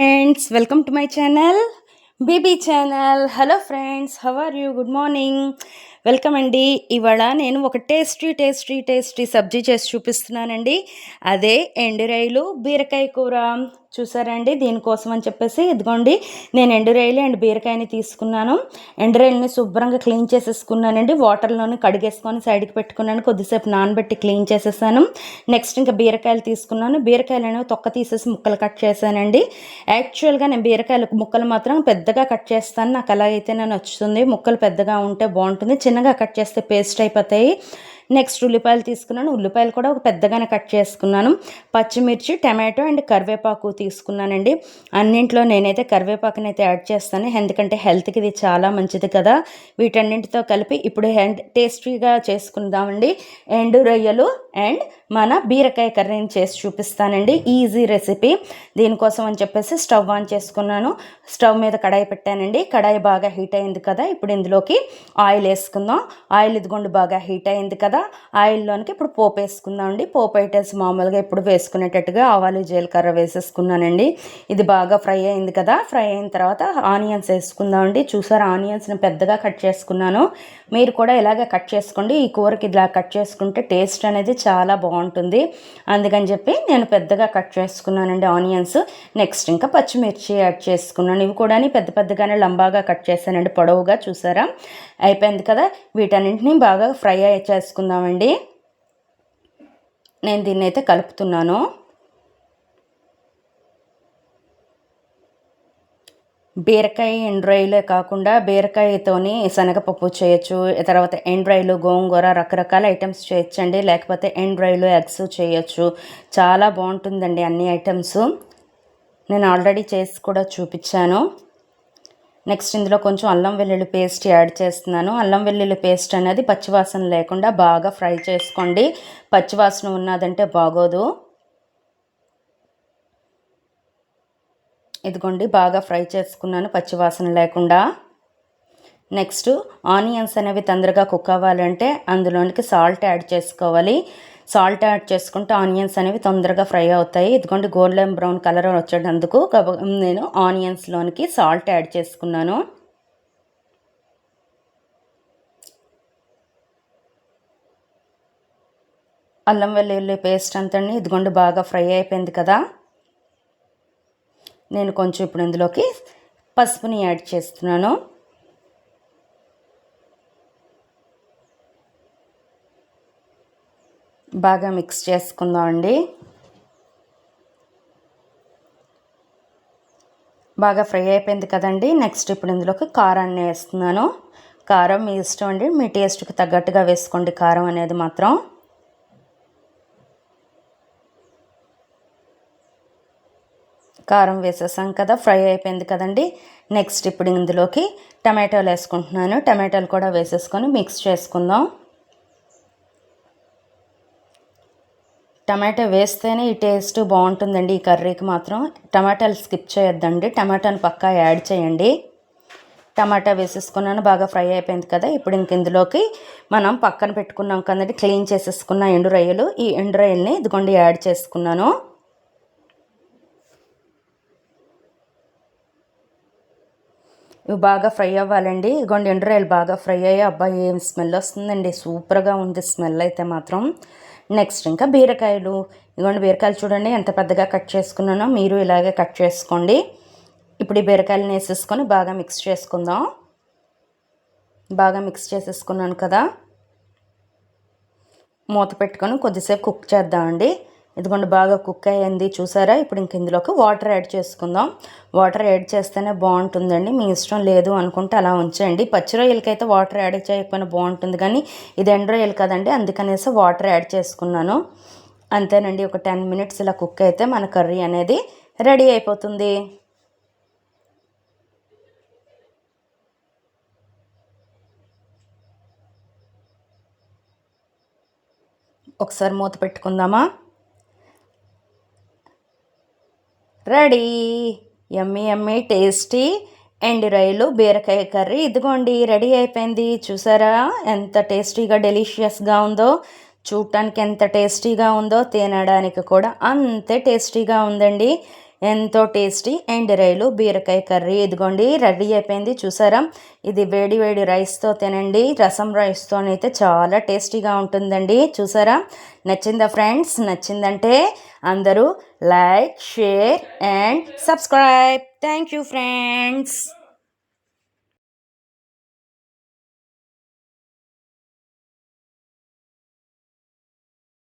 friends welcome to my channel baby channel. Hello friends how are you? Good morning. Welcome అండి. ఇవాళ నేను ఒక tasty tasty tasty సబ్జీ చేసి చూపిస్తున్నానండి. అదే ఎండురాయిలు బీరకాయ కూర. చూసారండి దీనికోసం అని చెప్పేసి ఇదిగోండి నేను ఎండురాయిలు అండ్ బీరకాయని తీసుకున్నాను. ఎండురాయిలని శుభ్రంగా క్లీన్ చేసేసుకున్నానండి. వాటర్లోని కడిగేసుకొని సైడ్కి పెట్టుకున్నాను. కొద్దిసేపు నానబెట్టి క్లీన్ చేసేసాను. నెక్స్ట్ ఇంకా బీరకాయలు తీసుకున్నాను. బీరకాయలు అనేవి తొక్క తీసేసి ముక్కలు కట్ చేశానండి. యాక్చువల్గా నేను బీరకాయలు ముక్కలు మాత్రం పెద్దగా కట్ చేస్తాను. నాకు అలాగైతే అయితే నేను వచ్చుతుంది ముక్కలు పెద్దగా ఉంటే బాగుంటుంది. చిన్నగా కట్ చేస్తే పేస్ట్ అయిపోతాయి. నెక్స్ట్ ఉల్లిపాయలు తీసుకున్నాను. ఉల్లిపాయలు కూడా ఒక పెద్దగానే కట్ చేసుకున్నాను. పచ్చిమిర్చి టమాటో అండ్ కరివేపాకు తీసుకున్నానండి. అన్నింట్లో నేనైతే కరివేపాకుని అయితే యాడ్ చేస్తాను. ఎందుకంటే హెల్త్కి ఇది చాలా మంచిది కదా. వీటన్నింటితో కలిపి ఇప్పుడు హెండ్ టేస్టీగా చేసుకుందామండి. ఎండు రొయ్యలు అండ్ మన బీరకాయ కర్రీని చేసి చూపిస్తానండి. Easy recipe. దీనికోసం అని చెప్పేసి స్టవ్ ఆన్ చేసుకున్నాను. స్టవ్ మీద కడాయి పెట్టానండి. కడాయి బాగా హీట్ అయింది కదా. ఇప్పుడు ఇందులోకి ఆయిల్ వేసుకుందాం. ఆయిల్ ఇదిగోండి బాగా హీట్ అయింది కదా. ఆయిల్లోనికి ఇప్పుడు పోపు వేసుకుందాం అండి పోపు పెట్టేసి మామూలుగా ఇప్పుడు వేసుకునేటట్టుగా ఆవాలు జీలకర్ర వేసేసుకున్నానండి. ఇది బాగా ఫ్రై అయింది కదా. ఫ్రై అయిన తర్వాత ఆనియన్స్ వేసుకుందాం అండి చూసారు ఆనియన్స్ని పెద్దగా కట్ చేసుకున్నాను. మీరు కూడా ఇలాగే కట్ చేసుకోండి. ఈ కూరకి ఇలా కట్ చేసుకుంటే టేస్ట్ అనేది చాలా బాగుంటుంది. అందుకని చెప్పి నేను పెద్దగా కట్ చేసుకున్నానండి ఆనియన్స్. నెక్స్ట్ ఇంకా పచ్చిమిర్చి యాడ్ చేసుకున్నాను. ఇవి కూడా పెద్ద పెద్దగానే లంబాగా కట్ చేశానండి. పొడవుగా చూసారా. అయిపోయింది కదా. వీటన్నింటినీ బాగా ఫ్రై చేసుకుందాం. చేసుకుందామండి నేను దీన్ని అయితే కలుపుతున్నాను. బీరకాయ ఎండ్రాయిలే కాకుండా బీరకాయతోని శనగపప్పు చేయొచ్చు తర్వాత ఎండ్రాయిలు గోంగూర రకరకాల ఐటమ్స్ చేయొచ్చండి లేకపోతే ఎండ్రాయిలు ఎగ్స్ చేయొచ్చు. చాలా బాగుంటుందండి అన్ని ఐటమ్స్. నేను ఆల్రెడీ చేసి కూడా చూపించాను. నెక్స్ట్ ఇందులో కొంచెం అల్లం వెల్లుల్లి పేస్ట్ యాడ్ చేస్తున్నాను. అల్లం వెల్లుల్లి పేస్ట్ అనేది పచ్చివాసన లేకుండా బాగా ఫ్రై చేసుకోండి. పచ్చివాసన ఉన్నదంటే బాగోదు. ఇదిగోండి బాగా ఫ్రై చేసుకున్నాను పచ్చివాసన లేకుండా. నెక్స్ట్ ఆనియన్స్ అనేవి తొందరగా కుక్ అవ్వాలంటే అందులోనికి సాల్ట్ యాడ్ చేసుకోవాలి. సాల్ట్ యాడ్ చేసుకుంటే ఆనియన్స్ అనేవి తొందరగా ఫ్రై అవుతాయి. ఇదిగోండి గోల్డెన్ బ్రౌన్ కలర్ వచ్చేటందుకు నేను ఆనియన్స్లోనికి సాల్ట్ యాడ్ చేసుకున్నాను. అల్లం వెల్లుల్లి పేస్ట్ అంతని ఇదిగోండి బాగా ఫ్రై అయిపోయింది కదా. నేను కొంచెం ఇప్పుడు ఇందులోకి పసుపుని యాడ్ చేస్తున్నాను. బాగా మిక్స్ చేసుకుందాం అండి. బాగా ఫ్రై అయిపోయింది కదండి. నెక్స్ట్ ఇప్పుడు ఇందులోకి కారాన్ని వేస్తున్నాను. కారం మీ ఇష్టం అండి. మీ టేస్ట్కి తగ్గట్టుగా వేసుకోండి కారం అనేది మాత్రం. కారం వేసేసాం కదా ఫ్రై అయిపోయింది కదండి. నెక్స్ట్ ఇప్పుడు ఇందులోకి టమాటోలు వేసుకుంటున్నాను. టమాటాలు కూడా వేసేసుకొని మిక్స్ చేసుకుందాం. టమాటా వేస్తేనే ఈ టేస్ట్ బాగుంటుందండి ఈ కర్రీకి మాత్రం. టమాటాలు స్కిప్ చేయొద్దండి టమాటాను పక్కా యాడ్ చేయండి. టమాటా వేసేసుకున్నాను బాగా ఫ్రై అయిపోయింది కదా. ఇప్పుడు ఇంక ఇందులోకి మనం పక్కన పెట్టుకున్నాం కదండి క్లీన్ చేసేసుకున్న ఎండు రొయ్యలు. ఈ ఎండు రొయ్యల్ని ఇదిగోండి యాడ్ చేసుకున్నాను. ఇవి బాగా ఫ్రై అవ్వాలండి. ఇగోండి ఎండ్రాయిలు బాగా ఫ్రై అయ్యి అబ్బాయి ఏం స్మెల్ వస్తుందండి. సూపర్గా ఉంది స్మెల్ అయితే మాత్రం. నెక్స్ట్ ఇంకా బీరకాయలు. ఇగోండి బీరకాయలు చూడండి ఎంత పెద్దగా కట్ చేసుకున్నానో మీరు ఇలాగే కట్ చేసుకోండి. ఇప్పుడు ఈ బీరకాయలను వేసేసుకొని బాగా మిక్స్ చేసుకుందాం. బాగా మిక్స్ చేసేసుకున్నాను కదా. మూత పెట్టుకొని కొద్దిసేపు కుక్ చేద్దామండి. ఇదిగోండి బాగా కుక్ అయ్యింది. చూసారా? ఇప్పుడు ఇంక ఇందులోకి వాటర్ యాడ్ చేసుకుందాం. వాటర్ యాడ్ చేస్తేనే బాగుంటుందండి. మీ ఇష్టం లేదు అనుకుంటే అలా ఉంచండి పచ్చి రొయ్యలకైతే వాటర్ యాడ్ చేయకపోయినా బాగుంటుంది. కానీ ఇది ఎండు రొయ్యలు కదండి అందుకనేసి వాటర్ యాడ్ చేసుకున్నాను. అంతేనండి ఒక టెన్ మినిట్స్ ఇలా కుక్ అయితే మన కర్రీ అనేది రెడీ అయిపోతుంది. ఒకసారి మూత పెట్టుకుందామా? రెడీ. ఎమ్మి ఎమ్మి టేస్టీ. ఎండి రైలు బీరకాయ కర్రీ. ఇదిగోండి రెడీ అయిపోయింది. చూసారా? ఎంత టేస్టీగా డెలిషియస్గా ఉందో. చూడటానికి ఎంత టేస్టీగా ఉందో తినడానికి కూడా అంతే టేస్టీగా ఉందండి. ఎంతో టేస్టీ అండ్ రైలు బీరకాయ కర్రీ. ఇదిగోండి రెడీ అయిపోయింది. చూసారా? ఇది వేడి వేడి రైస్తో తినండి. రసం రైస్తో అయితే చాలా టేస్టీగా ఉంటుందండి. చూసారా? నచ్చిందా ఫ్రెండ్స్? నచ్చిందంటే అందరూ like share and subscribe. Thank you friends.